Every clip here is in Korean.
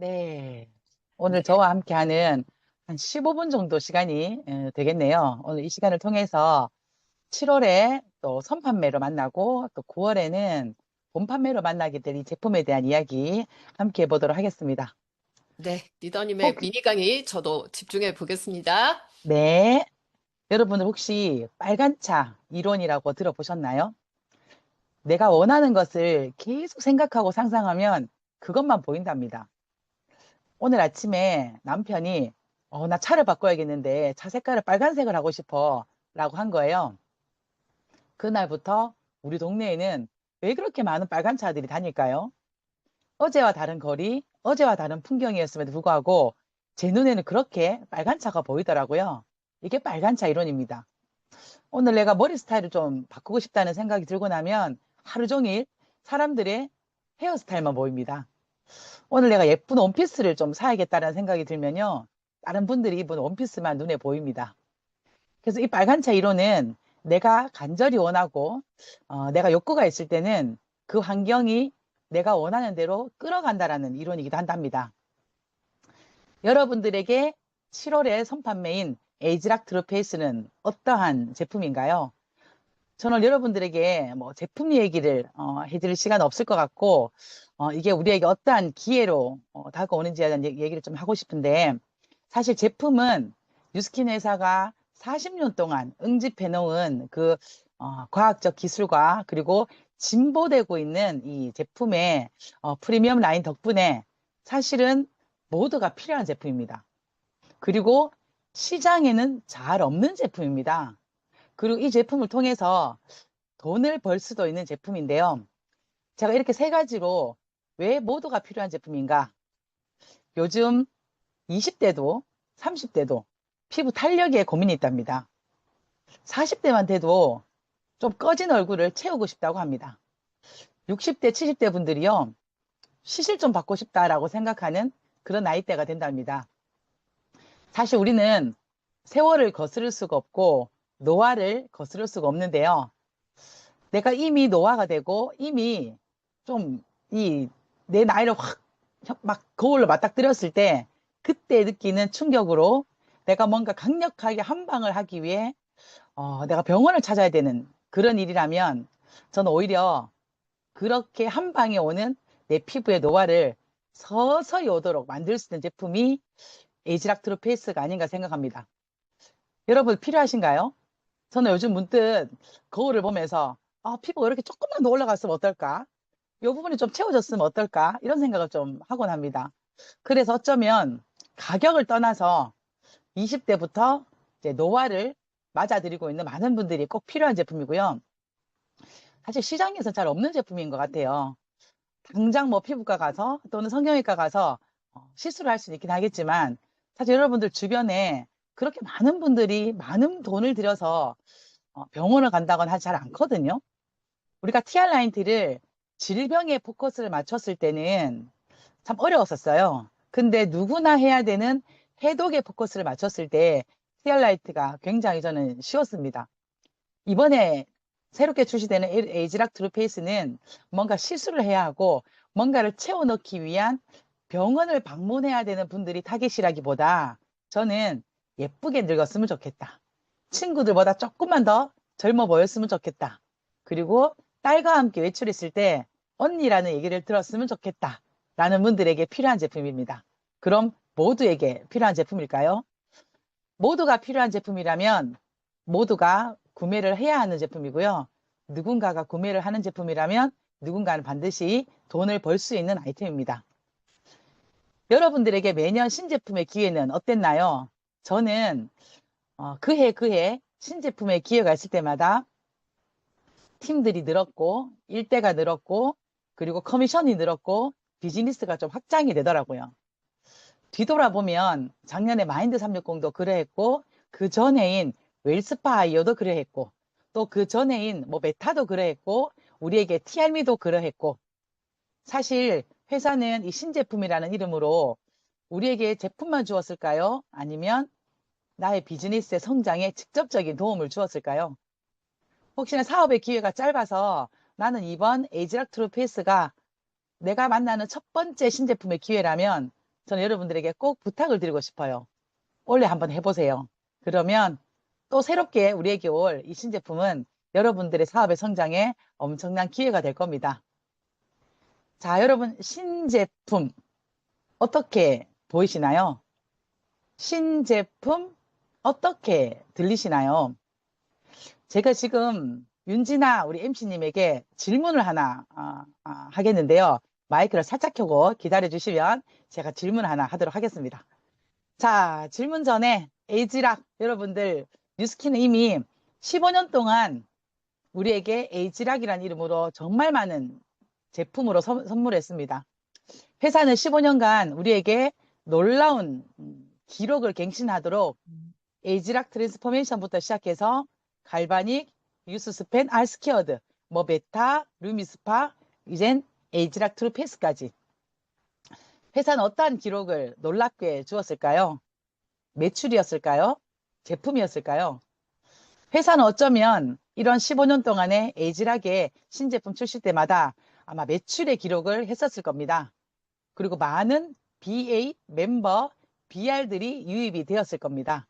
네. 오늘 저와 함께하는 한 15분 정도 시간이 에, 되겠네요. 오늘 이 시간을 통해서 7월에 또 선판매로 만나고 또 9월에는 본판매로 만나게 될 이 제품에 대한 이야기 함께 해보도록 하겠습니다. 네, 리더님의 혹- 미니 강의 저도 집중해 보겠습니다. 네. 여러분들 혹시 빨간 차 이론이라고 들어보셨나요? 내가 원하는 것을 계속 생각하고 상상하면 그것만 보인답니다. 오늘 아침에 남편이 어, 나 차를 바꿔야겠는데 차 색깔을 빨간색을 하고 싶어 라고 한 거예요. 그날부터 우리 동네에는 왜 그렇게 많은 빨간 차들이 다닐까요? 어제와 다른 거리, 어제와 다른 풍경이었음에도 불구하고 제 눈에는 그렇게 빨간 차가 보이더라고요. 이게 빨간 차 이론입니다. 오늘 내가 머리 스타일을 좀 바꾸고 싶다는 생각이 들고 나면 하루 종일 사람들의 헤어스타일만 보입니다. 오늘 내가 예쁜 원피스를 좀 사야겠다는 생각이 들면요. 다른 분들이 입은 원피스만 눈에 보입니다. 그래서 이 빨간 차 이론은 내가 간절히 원하고 어, 내가 욕구가 있을 때는 그 환경이 내가 원하는 대로 끌어간다라는 이론이기도 한답니다. 여러분들에게 7월의 선판매인 에이지락 트루페이스는 어떠한 제품인가요? 저는 여러분들에게 뭐 제품 얘기를 어, 해드릴 시간 없을 것 같고 어, 이게 우리에게 어떠한 기회로 어, 다가오는지에 대한 얘- 얘기를 좀 하고 싶은데 사실 제품은 뉴스킨 회사가 40년 동안 응집해 놓은 그 어, 과학적 기술과 그리고 진보되고 있는 이 제품의 어, 프리미엄 라인 덕분에 사실은 모두가 필요한 제품입니다. 그리고 시장에는 잘 없는 제품입니다. 그리고 이 제품을 통해서 돈을 벌 수도 있는 제품인데요. 제가 이렇게 세 가지로 왜 모두가 필요한 제품인가? 요즘 20대도 30대도 피부 탄력에 고민이 있답니다. 40대만 돼도 좀 꺼진 얼굴을 채우고 싶다고 합니다. 60대, 70대 분들이요. 시실 좀 받고 싶다라고 생각하는 그런 나이대가 된답니다. 사실 우리는 세월을 거스를 수가 없고 노화를 거스를 수가 없는데요. 내가 이미 노화가 되고 이미 좀 이 내 나이를 확 막 거울로 맞닥뜨렸을 때 그때 느끼는 충격으로 내가 뭔가 강력하게 한 방을 하기 위해 어, 내가 병원을 찾아야 되는 그런 일이라면 저는 오히려 그렇게 한 방에 오는 내 피부의 노화를 서서히 오도록 만들 수 있는 제품이 에이지락트루 페이스가 아닌가 생각합니다. 여러분 필요하신가요? 저는 요즘 문득 거울을 보면서 아, 피부가 이렇게 조금만 더 올라갔으면 어떨까? 이 부분이 좀 채워졌으면 어떨까? 이런 생각을 좀 하곤 합니다. 그래서 어쩌면 가격을 떠나서 20대부터 이제 노화를 맞아들이고 있는 많은 분들이 꼭 필요한 제품이고요. 사실 시장에서 잘 없는 제품인 것 같아요. 당장 뭐 피부과 가서 또는 성형외과 가서 어, 시술을 할 수는 있긴 하겠지만 사실 여러분들 주변에 그렇게 많은 분들이 많은 돈을 들여서 어, 병원을 간다거나 잘 않거든요. 우리가 TR 라인티를 질병에 포커스를 맞췄을 때는 참 어려웠었어요. 근데 누구나 해야 되는 해독에 포커스를 맞췄을 때 TR 라이트가 굉장히 저는 쉬웠습니다. 이번에 새롭게 출시되는 에이- 에이지락 트루페이스는 뭔가 시술을 해야 하고 뭔가를 채워 넣기 위한 병원을 방문해야 되는 분들이 타겟이라기보다 저는 예쁘게 늙었으면 좋겠다. 친구들보다 조금만 더 젊어 보였으면 좋겠다. 그리고 딸과 함께 외출했을 때 언니라는 얘기를 들었으면 좋겠다. 라는 분들에게 필요한 제품입니다. 그럼 모두에게 필요한 제품일까요? 모두가 필요한 제품이라면 모두가 구매를 해야 하는 제품이고요. 누군가가 구매를 하는 제품이라면 누군가는 반드시 돈을 벌 수 있는 아이템입니다. 여러분들에게 매년 신제품의 기회는 어땠나요? 저는 어, 그해 그해 신제품의 기회가 있을 때마다 팀들이 늘었고 일대가 늘었고 그리고 커미션이 늘었고 비즈니스가 좀 확장이 되더라고요. 뒤돌아보면 작년에 마인드 360도 그러했고 그 전해인 웰스파이어도 그러했고 또 그 전해인 뭐 메타도 그러했고 우리에게 TRM도 그러했고 사실 회사는 이 신제품이라는 이름으로 우리에게 제품만 주었을까요? 아니면 나의 비즈니스의 성장에 직접적인 도움을 주었을까요? 혹시나 사업의 기회가 짧아서 나는 이번 에이지락 트루 페이스가 내가 만나는 첫 번째 신제품의 기회라면 저는 여러분들에게 꼭 부탁을 드리고 싶어요. 올해 한번 해보세요. 그러면 또 새롭게 우리에게 올 이 신제품은 여러분들의 사업의 성장에 엄청난 기회가 될 겁니다. 자, 여러분, 신제품 어떻게 보이시나요? 신제품 어떻게 들리시나요? 제가 지금 윤진아 우리 MC님에게 질문을 하나 아, 아, 하겠는데요. 마이크를 살짝 켜고 기다려 주시면 제가 질문 하나 하도록 하겠습니다. 자, 질문 전에 에이지락 여러분들 뉴스키는 이미 15년 동안 우리에게 에이지락이라는 이름으로 정말 많은 제품으로 선- 선물했습니다. 회사는 15년간 우리에게 놀라운 음, 기록을 갱신하도록 에이지락 트랜스포메이션부터 시작해서 갈바닉, 유스스펜, 알스키어드, 뭐 베타, 루미스파, 이젠 에이지락 트루페스까지 회사는 어떠한 기록을 놀랍게 주었을까요? 매출이었을까요? 제품이었을까요? 회사는 어쩌면 이런 15년 동안의 에이지락의 신제품 출시 때마다 아마 매출의 기록을 했었을 겁니다. 그리고 많은 BA 멤버, BR들이 유입이 되었을 겁니다.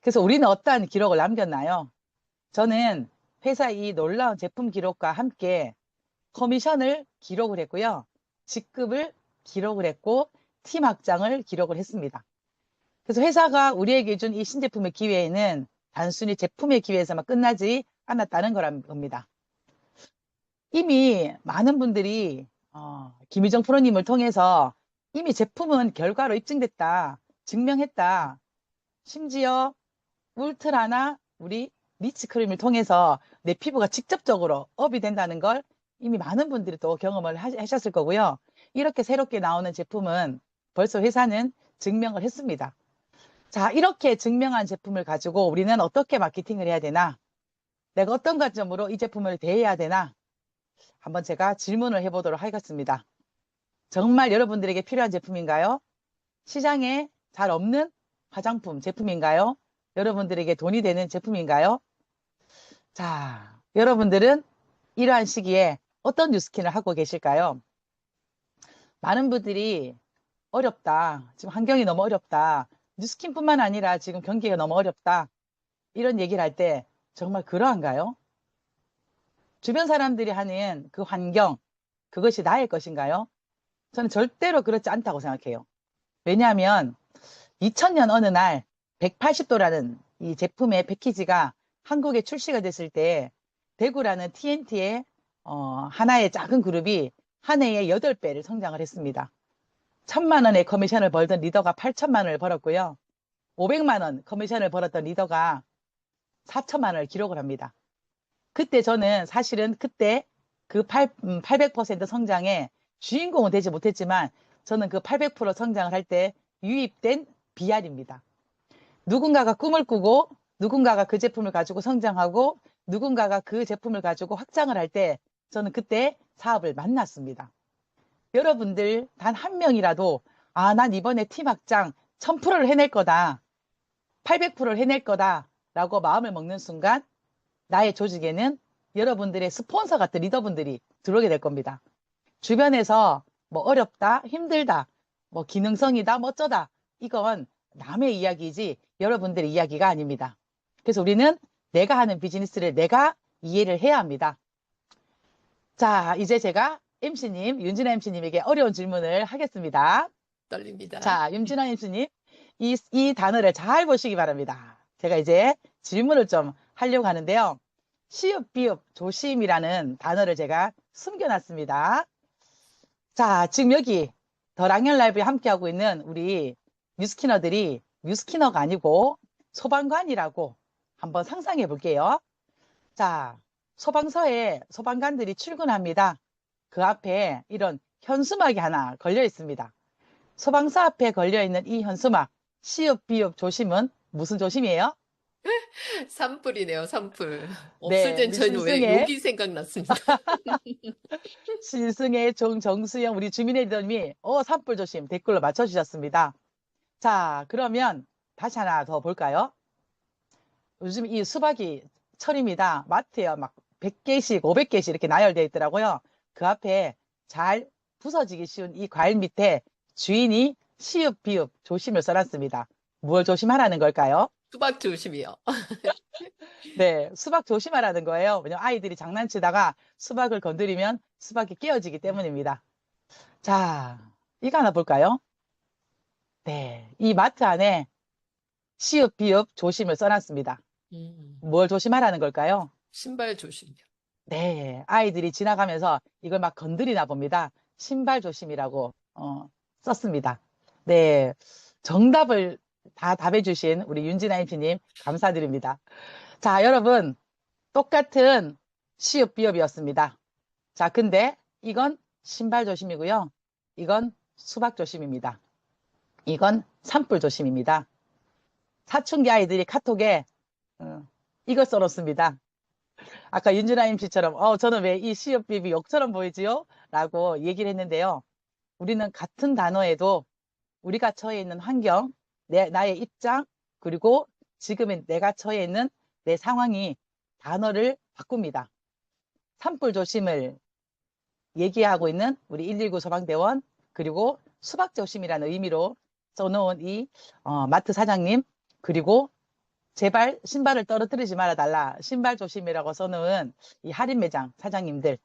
그래서 우리는 어떠한 기록을 남겼나요? 저는 회사 이 놀라운 제품 기록과 함께 커미션을 기록을 했고요. 직급을 기록을 했고 팀 확장을 기록을 했습니다. 그래서 회사가 우리에게 준 이 신제품의 기회에는 단순히 제품의 기회에서만 끝나지 않았다는 거란 겁니다. 이미 많은 분들이 어, 김희정 프로님을 통해서 이미 제품은 결과로 입증됐다, 증명했다. 심지어 울트라나 우리 리치 크림을 통해서 내 피부가 직접적으로 업이 된다는 걸 이미 많은 분들이 또 경험을 하- 하셨을 거고요. 이렇게 새롭게 나오는 제품은 벌써 회사는 증명을 했습니다. 자, 이렇게 증명한 제품을 가지고 우리는 어떻게 마케팅을 해야 되나? 내가 어떤 관점으로 이 제품을 대해야 되나? 한번 제가 질문을 해보도록 하겠습니다. 정말 여러분들에게 필요한 제품인가요? 시장에 잘 없는 화장품 제품인가요? 여러분들에게 돈이 되는 제품인가요? 자, 여러분들은 이러한 시기에 어떤 뉴스킨을 하고 계실까요? 많은 분들이 어렵다. 지금 환경이 너무 어렵다. 뉴스킨뿐만 아니라 지금 경기가 너무 어렵다. 이런 얘기를 할 때 정말 그러한가요? 주변 사람들이 하는 그 환경, 그것이 나의 것인가요? 저는 절대로 그렇지 않다고 생각해요. 왜냐하면 2000년 어느 날 180도라는 이 제품의 패키지가 한국에 출시가 됐을 때 대구라는 TNT의 어, 하나의 작은 그룹이 한 해에 8배를 성장을 했습니다. 천만 원의 커미션을 벌던 리더가 8천만 원을 벌었고요. 500만 원 커미션을 벌었던 리더가 4천만 원을 기록을 합니다. 그때 저는 사실은 그때 그 8, 800% 성장에 주인공은 되지 못했지만 저는 그 800% 성장을 할 때 유입된 BR입니다. 누군가가 꿈을 꾸고 누군가가 그 제품을 가지고 성장하고 누군가가 그 제품을 가지고 확장을 할 때 저는 그때 사업을 만났습니다. 여러분들 단 한 명이라도 아, 난 이번에 팀 확장 1000%를 해낼 거다. 800%를 해낼 거다. 라고 마음을 먹는 순간 나의 조직에는 여러분들의 스폰서 같은 리더분들이 들어오게 될 겁니다. 주변에서 뭐 어렵다, 힘들다, 뭐 기능성이다, 뭐 어쩌다. 이건 남의 이야기이지 여러분들의 이야기가 아닙니다. 그래서 우리는 내가 하는 비즈니스를 내가 이해를 해야 합니다. 자, 이제 제가 MC님, 윤진아 MC님에게 어려운 질문을 하겠습니다. 떨립니다. 자, 윤진아 MC님, 이, 이 단어를 잘 보시기 바랍니다. 제가 이제 질문을 좀 하려고 하는데요. 시읍, 비읍, 조심이라는 단어를 제가 숨겨놨습니다. 자, 지금 여기 더랑열 라이브에 함께하고 있는 우리 뉴스키너들이 뉴스키너가 아니고 소방관이라고 한번 상상해 볼게요. 자, 소방서에 소방관들이 출근합니다. 그 앞에 이런 현수막이 하나 걸려 있습니다. 소방서 앞에 걸려 있는 이 현수막, 시읍, 비읍, 조심은 무슨 조심이에요? 산불이네요, 산불. 네, 없을 땐 우리 저는 왜 신승의- 욕이 생각났습니다. 신승의 종, 정수영, 우리 주민의 리더님이, 어, 산불 조심 댓글로 맞춰주셨습니다. 자, 그러면 다시 하나 더 볼까요? 요즘 이 수박이 철입니다. 마트에 막 100개씩, 500개씩 이렇게 나열되어 있더라고요. 그 앞에 잘 부서지기 쉬운 이 과일 밑에 주인이 시읍, 비읍, 조심을 써놨습니다. 무엇 조심하라는 걸까요? 수박 조심이요. 네, 수박 조심하라는 거예요. 왜냐면 아이들이 장난치다가 수박을 건드리면 수박이 깨어지기 때문입니다. 자, 이거 하나 볼까요? 네, 이 마트 안에 시읍, 비읍, 조심을 써놨습니다. 음, 뭘 조심하라는 걸까요? 신발 조심이요. 네, 아이들이 지나가면서 이걸 막 건드리나 봅니다. 신발 조심이라고 어, 썼습니다. 네, 정답을 다 답해주신 우리 윤진아 MC님 감사드립니다. 자, 여러분 똑같은 시읍 비읍이었습니다. 자, 근데 이건 신발 조심이고요. 이건 수박 조심입니다. 이건 산불 조심입니다. 사춘기 아이들이 카톡에 어, 이걸 써놓습니다. 아까 윤준아 MC처럼 어 저는 왜 이 시읍 비읍이 욕처럼 보이지요? 라고 얘기를 했는데요. 우리는 같은 단어에도 우리가 처해 있는 환경, 내 나의 입장, 그리고 지금의 내가 처해 있는 내 상황이 단어를 바꿉니다. 산불 조심을 얘기하고 있는 우리 119 소방대원 그리고 수박 조심이라는 의미로 써놓은 이 어, 마트 사장님 그리고 제발 신발을 떨어뜨리지 말아 달라. 신발 조심이라고 써놓은 이 할인 매장 사장님들.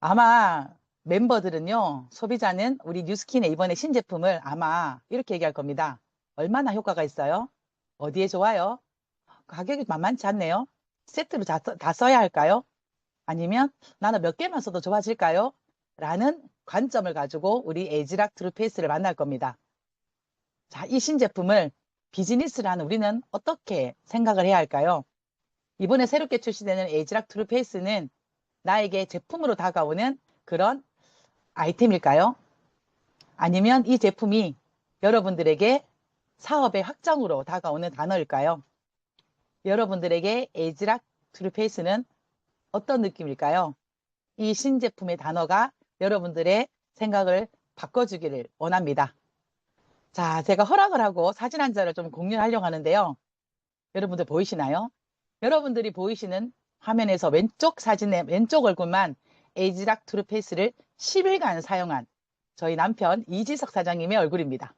아마 멤버들은요, 소비자는 우리 뉴스킨의 이번에 신제품을 아마 이렇게 얘기할 겁니다. 얼마나 효과가 있어요? 어디에 좋아요? 가격이 만만치 않네요. 세트로 다, 써- 다 써야 할까요? 아니면 나는 몇 개만 써도 좋아질까요? 라는 관점을 가지고 우리 에이지락 트루페이스를 만날 겁니다. 자, 이 신제품을 비즈니스를 하는 우리는 어떻게 생각을 해야 할까요? 이번에 새롭게 출시되는 에이지락 트루페이스는 나에게 제품으로 다가오는 그런 아이템일까요? 아니면 이 제품이 여러분들에게 사업의 확장으로 다가오는 단어일까요? 여러분들에게 에이지락 트루페이스는 어떤 느낌일까요? 이 신제품의 단어가 여러분들의 생각을 바꿔주기를 원합니다. 자, 제가 허락을 하고 사진 한 장을 좀 공유하려고 하는데요. 여러분들 보이시나요? 여러분들이 보이시는 화면에서 왼쪽 사진의 왼쪽 얼굴만 에이지락 트루페이스를 10일간 사용한 저희 남편 이지석 사장님의 얼굴입니다.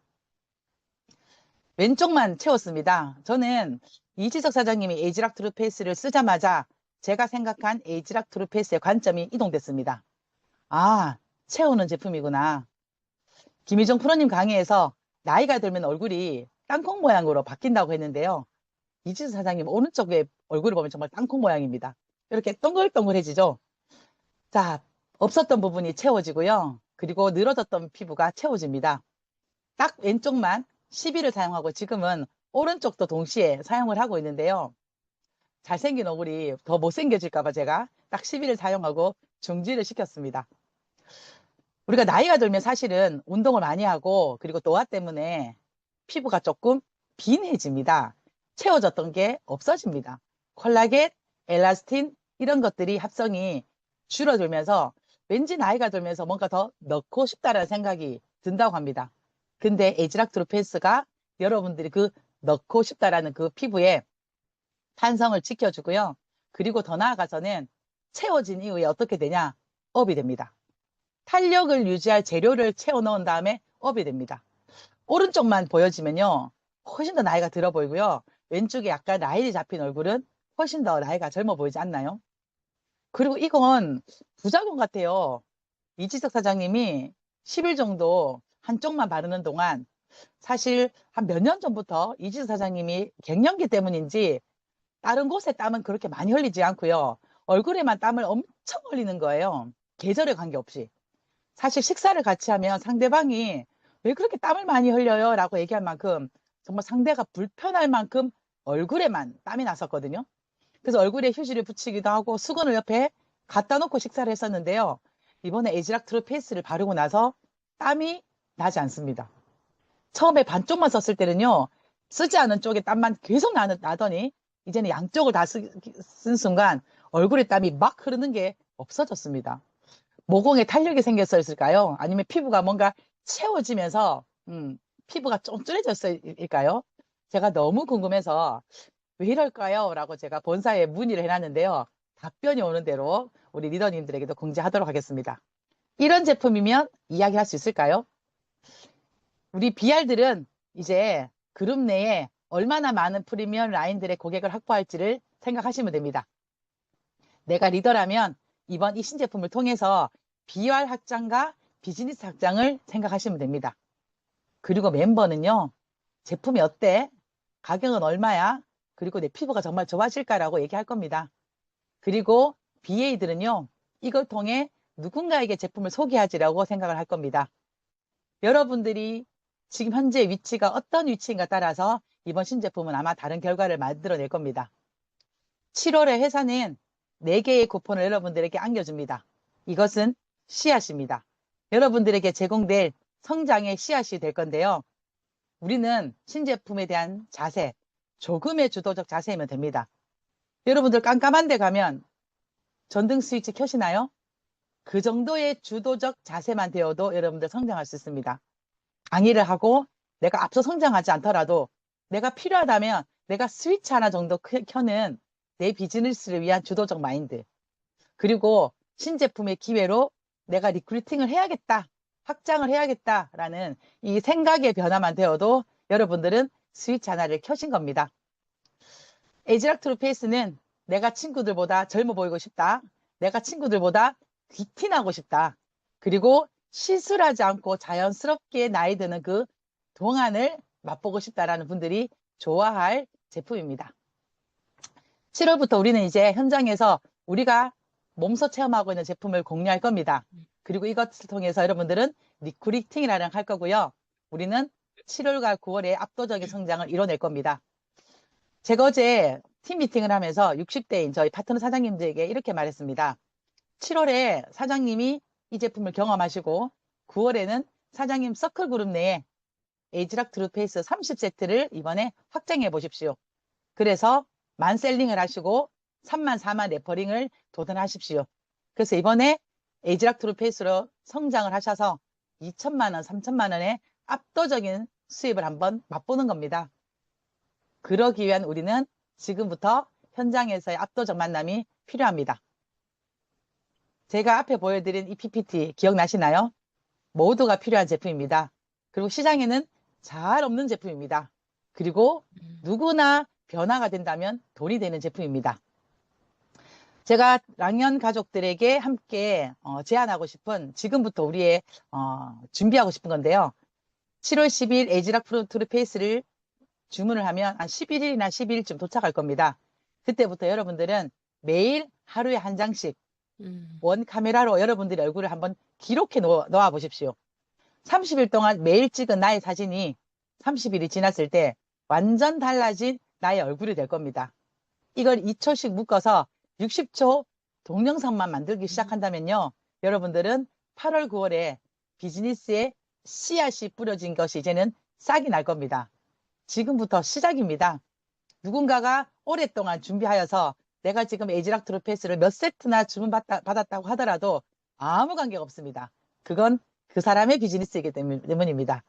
왼쪽만 채웠습니다. 저는 이지석 사장님이 에이지락 트루페이스를 쓰자마자 제가 생각한 에이지락 트루페이스의 관점이 이동됐습니다. 아, 채우는 제품이구나. 김희정 프로님 강의에서 나이가 들면 얼굴이 땅콩 모양으로 바뀐다고 했는데요. 이지수 사장님 오른쪽 에 얼굴을 보면 정말 땅콩 모양입니다. 이렇게 동글동글해지죠. 자, 없었던 부분이 채워지고요. 그리고 늘어졌던 피부가 채워집니다. 딱 왼쪽만 10일을 사용하고 지금은 오른쪽도 동시에 사용을 하고 있는데요. 잘생긴 얼굴이 더 못생겨질까봐 제가 딱 10일을 사용하고 중지를 시켰습니다. 우리가 나이가 들면 사실은 운동을 많이 하고 그리고 노화 때문에 피부가 조금 빈해집니다. 채워졌던 게 없어집니다. 콜라겐, 엘라스틴 이런 것들이 합성이 줄어들면서 왠지 나이가 들면서 뭔가 더 넣고 싶다라는 생각이 든다고 합니다. 근데 에지락 트루페이스가 여러분들이 그 넣고 싶다라는 그 피부에 탄성을 지켜주고요. 그리고 더 나아가서는 채워진 이후에 어떻게 되냐? 업이 됩니다. 탄력을 유지할 재료를 채워 넣은 다음에 업이 됩니다. 오른쪽만 보여지면요. 훨씬 더 나이가 들어 보이고요. 왼쪽에 약간 라인이 잡힌 얼굴은 훨씬 더 나이가 젊어 보이지 않나요? 그리고 이건 부작용 같아요. 이지석 사장님이 10일 정도 한쪽만 바르는 동안 사실 한 몇 년 전부터 이지석 사장님이 갱년기 때문인지 다른 곳에 땀은 그렇게 많이 흘리지 않고요. 얼굴에만 땀을 엄청 흘리는 거예요. 계절에 관계없이. 사실 식사를 같이 하면 상대방이 왜 그렇게 땀을 많이 흘려요? 라고 얘기할 만큼 정말 상대가 불편할 만큼 얼굴에만 땀이 났었거든요. 그래서 얼굴에 휴지를 붙이기도 하고 수건을 옆에 갖다 놓고 식사를 했었는데요. 이번에 에지락 트루페이스를 바르고 나서 땀이 나지 않습니다. 처음에 반쪽만 썼을 때는요. 쓰지 않은 쪽에 땀만 계속 나는, 나더니 이제는 양쪽을 다쓴 순간 얼굴에 땀이 막 흐르는 게 없어졌습니다. 모공에 탄력이 생겼을까요? 아니면 피부가 뭔가 채워지면서 음, 피부가 좀 쭈해졌을까요? 제가 너무 궁금해서 왜 이럴까요? 라고 제가 본사에 문의를 해놨는데요. 답변이 오는 대로 우리 리더님들에게도 공지하도록 하겠습니다. 이런 제품이면 이야기할 수 있을까요? 우리 BR들은 이제 그룹 내에 얼마나 많은 프리미엄 라인들의 고객을 확보할지를 생각하시면 됩니다. 내가 리더라면 이번 이 신제품을 통해서 BR 확장과 비즈니스 확장을 생각하시면 됩니다. 그리고 멤버는요, 제품이 어때? 가격은 얼마야? 그리고 내 피부가 정말 좋아질까라고 얘기할 겁니다. 그리고 BA들은요, 이걸 통해 누군가에게 제품을 소개하지라고 생각을 할 겁니다. 여러분들이 지금 현재 위치가 어떤 위치인가 따라서 이번 신제품은 아마 다른 결과를 만들어낼 겁니다. 7월에 회사는 4개의 쿠폰을 여러분들에게 안겨줍니다. 이것은 씨앗입니다. 여러분들에게 제공될 성장의 씨앗이 될 건데요. 우리는 신제품에 대한 자세, 조금의 주도적 자세이면 됩니다. 여러분들 깜깜한 데 가면 전등 스위치 켜시나요? 그 정도의 주도적 자세만 되어도 여러분들 성장할 수 있습니다. 강의를 하고 내가 앞서 성장하지 않더라도 내가 필요하다면 내가 스위치 하나 정도 켜- 켜는 내 비즈니스를 위한 주도적 마인드. 그리고 신제품의 기회로 내가 리크루팅을 해야겠다, 확장을 해야겠다라는 이 생각의 변화만 되어도 여러분들은 스위치 하나를 켜신 겁니다. 에지락 트루페이스는 내가 친구들보다 젊어 보이고 싶다. 내가 친구들보다 귀티나고 싶다. 그리고 시술하지 않고 자연스럽게 나이 드는 그 동안을 맛보고 싶다라는 분들이 좋아할 제품입니다. 7월부터 우리는 이제 현장에서 우리가 몸소 체험하고 있는 제품을 공유할 겁니다. 그리고 이것을 통해서 여러분들은 리크루팅이라는 할 거고요. 우리는 7월과 9월에 압도적인 성장을 이뤄낼 겁니다. 제가 어제 팀 미팅을 하면서 60대인 저희 파트너 사장님들에게 이렇게 말했습니다. 7월에 사장님이 이 제품을 경험하시고 9월에는 사장님 서클 그룹 내에 에이지락 트루페이스 30세트를 이번에 확장해 보십시오. 그래서 만 셀링을 하시고 3만 4만 레퍼링을 도전하십시오. 그래서 이번에 에이지락 트루페이스로 성장을 하셔서 2천만 원, 3천만 원의 압도적인 수입을 한번 맛보는 겁니다. 그러기 위한 우리는 지금부터 현장에서의 압도적 만남이 필요합니다. 제가 앞에 보여드린 이 PPT 기억나시나요? 모두가 필요한 제품입니다. 그리고 시장에는 잘 없는 제품입니다. 그리고 누구나 변화가 된다면 돈이 되는 제품입니다. 제가 랑연 가족들에게 함께 어, 제안하고 싶은 지금부터 우리의 어, 준비하고 싶은 건데요. 7월 10일 에지락 프로트르 페이스를 주문을 하면 한 11일이나 12일쯤 도착할 겁니다. 그때부터 여러분들은 매일 하루에 한 장씩 음. 원 카메라로 여러분들의 얼굴을 한번 기록해 놓아, 놓아 보십시오. 30일 동안 매일 찍은 나의 사진이 30일이 지났을 때 완전 달라진 나의 얼굴이 될 겁니다. 이걸 2초씩 묶어서 60초 동영상만 만들기 시작한다면요. 여러분들은 8월, 9월에 비즈니스에 씨앗이 뿌려진 것이 이제는 싹이 날 겁니다. 지금부터 시작입니다. 누군가가 오랫동안 준비하여서 내가 지금 에이지락 트루페이스를 몇 세트나 주문받았다고 하더라도 아무 관계가 없습니다. 그건 그 사람의 비즈니스이기 때문- 때문입니다.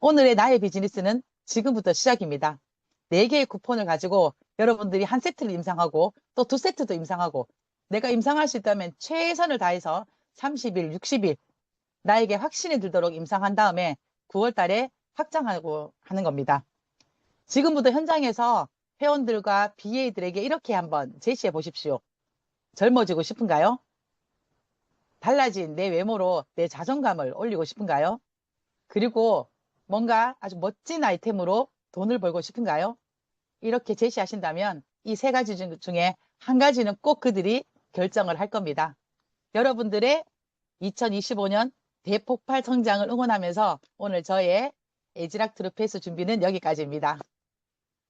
오늘의 나의 비즈니스는 지금부터 시작입니다. 4개의 쿠폰을 가지고 여러분들이 한 세트를 임상하고 또 두 세트도 임상하고 내가 임상할 수 있다면 최선을 다해서 30일, 60일 나에게 확신이 들도록 임상한 다음에 9월 달에 확장하고 하는 겁니다. 지금부터 현장에서 회원들과 BA들에게 이렇게 한번 제시해 보십시오. 젊어지고 싶은가요? 달라진 내 외모로 내 자존감을 올리고 싶은가요? 그리고 뭔가 아주 멋진 아이템으로 돈을 벌고 싶은가요? 이렇게 제시하신다면 이 세 가지 중- 중에 한 가지는 꼭 그들이 결정을 할 겁니다. 여러분들의 2025년 대폭발 성장을 응원하면서 오늘 저의 에지락 트루페이스 준비는 여기까지입니다.